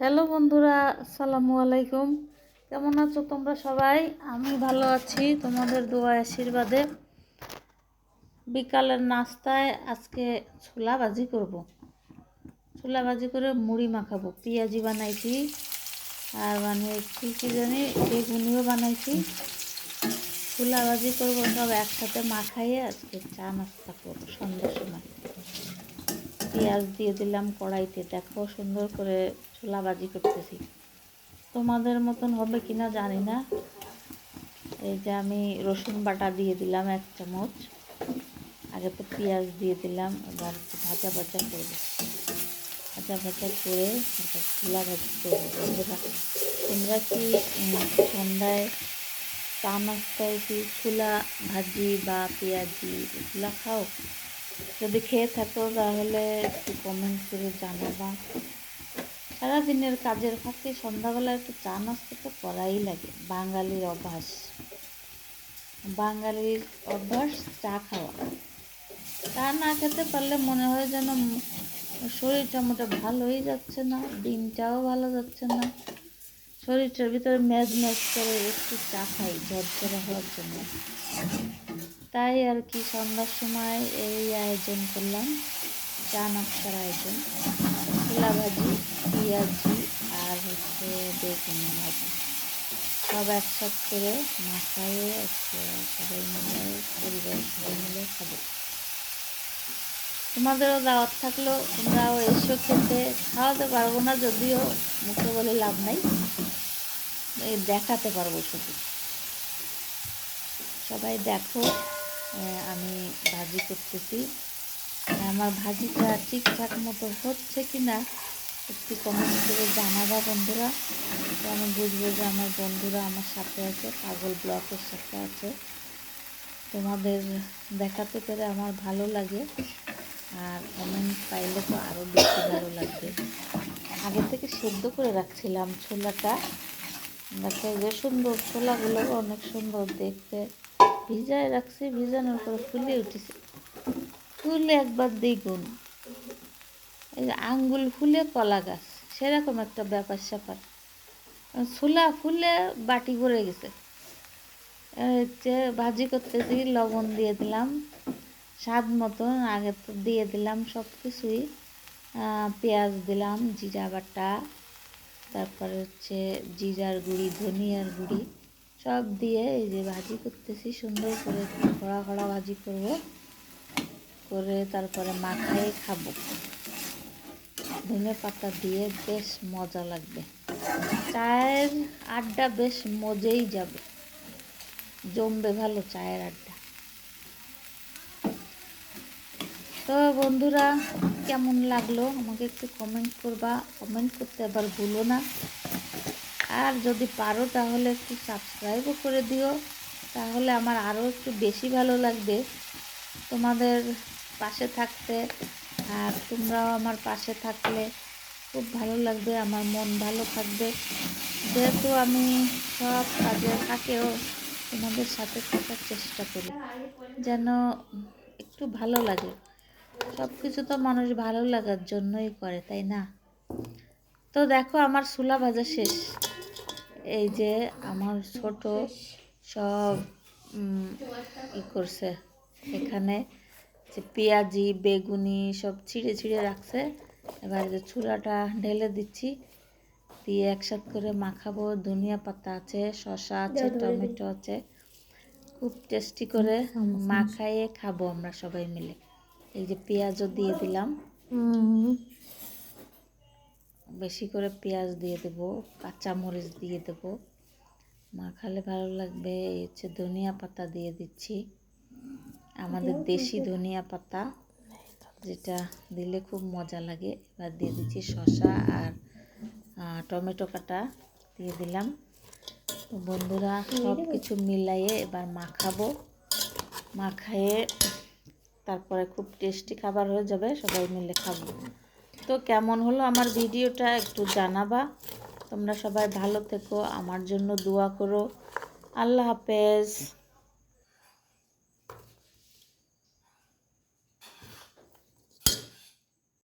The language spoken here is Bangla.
হ্যালো বন্ধুরা, আসসালামু আলাইকুম। কেমন আছো তোমরা সবাই? আমি ভালো আছি, তোমাদের দোয়া আশীর্বাদে। বিকালের নাস্তায় আজকে ছোলা ভাজি করব। ছোলা ভাজি করে মুড়ি মাখাবো। পেঁয়াজি বানাইছি, আর বানিয়েছি কি জানি, বেগুনিও বানাইছি। ছোলা ভাজি করব সব একসাথে মাখাইয়ে আজকে চা নাস্তা করব সন্ধ্যার সময়। পেঁয়াজ দিয়ে দিলাম কড়াইতে, দেখো সুন্দর করে ছোলা ভাজি করতেছি। তোমাদের মতন হবে কিনা জানি না। এই যে আমি রসুন বাটা দিয়ে দিলাম এক চামচ। আগে তো পেঁয়াজ দিয়ে দিলাম, এবার ভাজা ভাজা করব ভাজা ভাজা করে ছোলা ভাজি করব তোমরা কি সন্ধ্যায় চা নাস্তায় কি ছোলা ভাজি বা পেঁয়াজি এগুলো খাও? যদি খেয়ে থাকো তাহলে একটু কমেন্ট করে জানাবা। সারাদিনের কাজের ফাঁকে সন্ধ্যাবেলা একটু চা নাস্তা তো করাই লাগে, বাঙালির অভ্যাস। বাঙালির অভ্যাস চা খাওয়া। চা না খেতে পারলে মনে হয় যেন শরীরটা মোটা ভালোই যাচ্ছে না, দিনটাও ভালো যাচ্ছে না। শরীরটার ভিতরে ম্যাজ ম্যাজ করে একটু চা খাই, ঝরঝরে হওয়ার জন্য। তাই আর কি সন্ধ্যার সময় এই আয়োজন করলাম। চা নাস্তার আয়োজন। ছোলা ভাজি, পেঁয়াজি আর হচ্ছে বেগুন ভাজি। সব একসাথ করে মাখাইয়ে আজকে সবাই মিলে, পরিবার সবাই মিলে খাব। তোমাদেরও দাওয়াত থাকল, তোমরাও এসো খেতে। খাওয়াতে পারব না, যদিও মুখে বলে লাভ নাই। দেখাতে পারব শুধু। সবাই দেখো। আমি ভাজি করতেছি। আমার ভাজিটা ঠিকঠাক মতো হচ্ছে কি না একটু কমেন্ট করে জানাবা বন্ধুরা। তো আমি বুঝব যে আমার বন্ধুরা আমার সাথে আছে, পাগল ব্লকের সাথে আছে। তোমাদের দেখাতে পেরে আমার ভালো লাগে। আর কমেন্ট পাইলে তো আরও বেশি ভালো লাগবে। আগে থেকে সেদ্ধ করে রাখছিলাম ছোলাটা। দেখো যে সুন্দর ছোলাগুলো অনেক সুন্দর দেখতে। ভিজায় রাখছি, ভিজানোর পরে ফুলে উঠেছে। ফুলে একবার দ্বিগুণ এই যে আঙ্গুল ফুলে কলা গাছ, সেরকম একটা ব্যাপার স্যাপার। ছোলা ফুলে বাটি ভরে গেছে। হচ্ছে ভাজি করতেছি, লবণ দিয়ে দিলাম। স্বাদ মতন আগে তো দিয়ে দিলাম সব কিছুই পেঁয়াজ দিলাম, জিরা বাটা, তারপরে হচ্ছে জিরার গুঁড়ি, ধনিয়ার গুঁড়ি। সব দিয়ে এই যে ভাজি করতেছি, সুন্দর করে খড়া খড়া ভাজি করব। করে তারপরে মাখায় খাব। ধনে পাতা দিয়ে বেশ মজা লাগবে। চায়ের আড্ডা বেশ মজেই যাবে। জমবে ভালো চায়ের আড্ডা। তো বন্ধুরা, কেমন লাগল? আমাকে একটু কমেন্ট করবা। কমেন্ট করতে আবার ভুলো না। আর যদি পারো তাহলে একটু সাবস্ক্রাইবও করে দিও, তাহলে আমার আরও একটু বেশি ভালো লাগবে তোমাদের পাশে থাকতে। আর তোমরাও আমার পাশে থাকলে খুব ভালো লাগবে, আমার মন ভালো থাকবে। যেহেতু আমি সব কাজে থাকেও, তোমাদের সাথে থাকার চেষ্টা করি, যেন একটু ভালো লাগে। সব কিছু তো মানুষ ভালো লাগার জন্যই করে, তাই না? তো দেখো আমার সুলা ভাজা শেষ। এই যে আমার ছোট সব ই করছে। এখানে যে পেঁয়াজি বেগুনি সব ছিঁড়ে ছিঁড়ে রাখছে। এবার যে চুলাটা ঢেলে দিচ্ছি। দিয়ে একসাথ করে মাখাবো। ধনিয়া পাতা আছে শসা আছে টমেটো আছে। খুব টেস্টি করে মাখাইয়ে খাব আমরা সবাই মিলে। এই যে পেঁয়াজও দিয়ে দিলাম। বেশি করে পেঁয়াজ দিয়ে দেবো কাঁচামরিচ দিয়ে দেবো। মাখালে ভালো লাগবে এই হচ্ছে ধনিয়া পাতা দিয়ে দিচ্ছি। আমাদের দেশি ধনিয়া পাতা যেটা দিলে খুব মজা লাগে। এবার দিয়ে দিচ্ছি শসা আর টমেটো কাটা দিয়ে দিলাম। তো বন্ধুরা সব কিছু মিলাইয়ে এবার মাখাবো। মাখায়ে তারপরে খুব টেস্টি খাবার হয়ে যাবে সবাই মিলে খাব। তো কেমন হলো আমার ভিডিওটা একটু জানাবা। তোমরা সবাই ভালো থেকো, আমার জন্য দোয়া করো। আল্লাহ হাফেজ।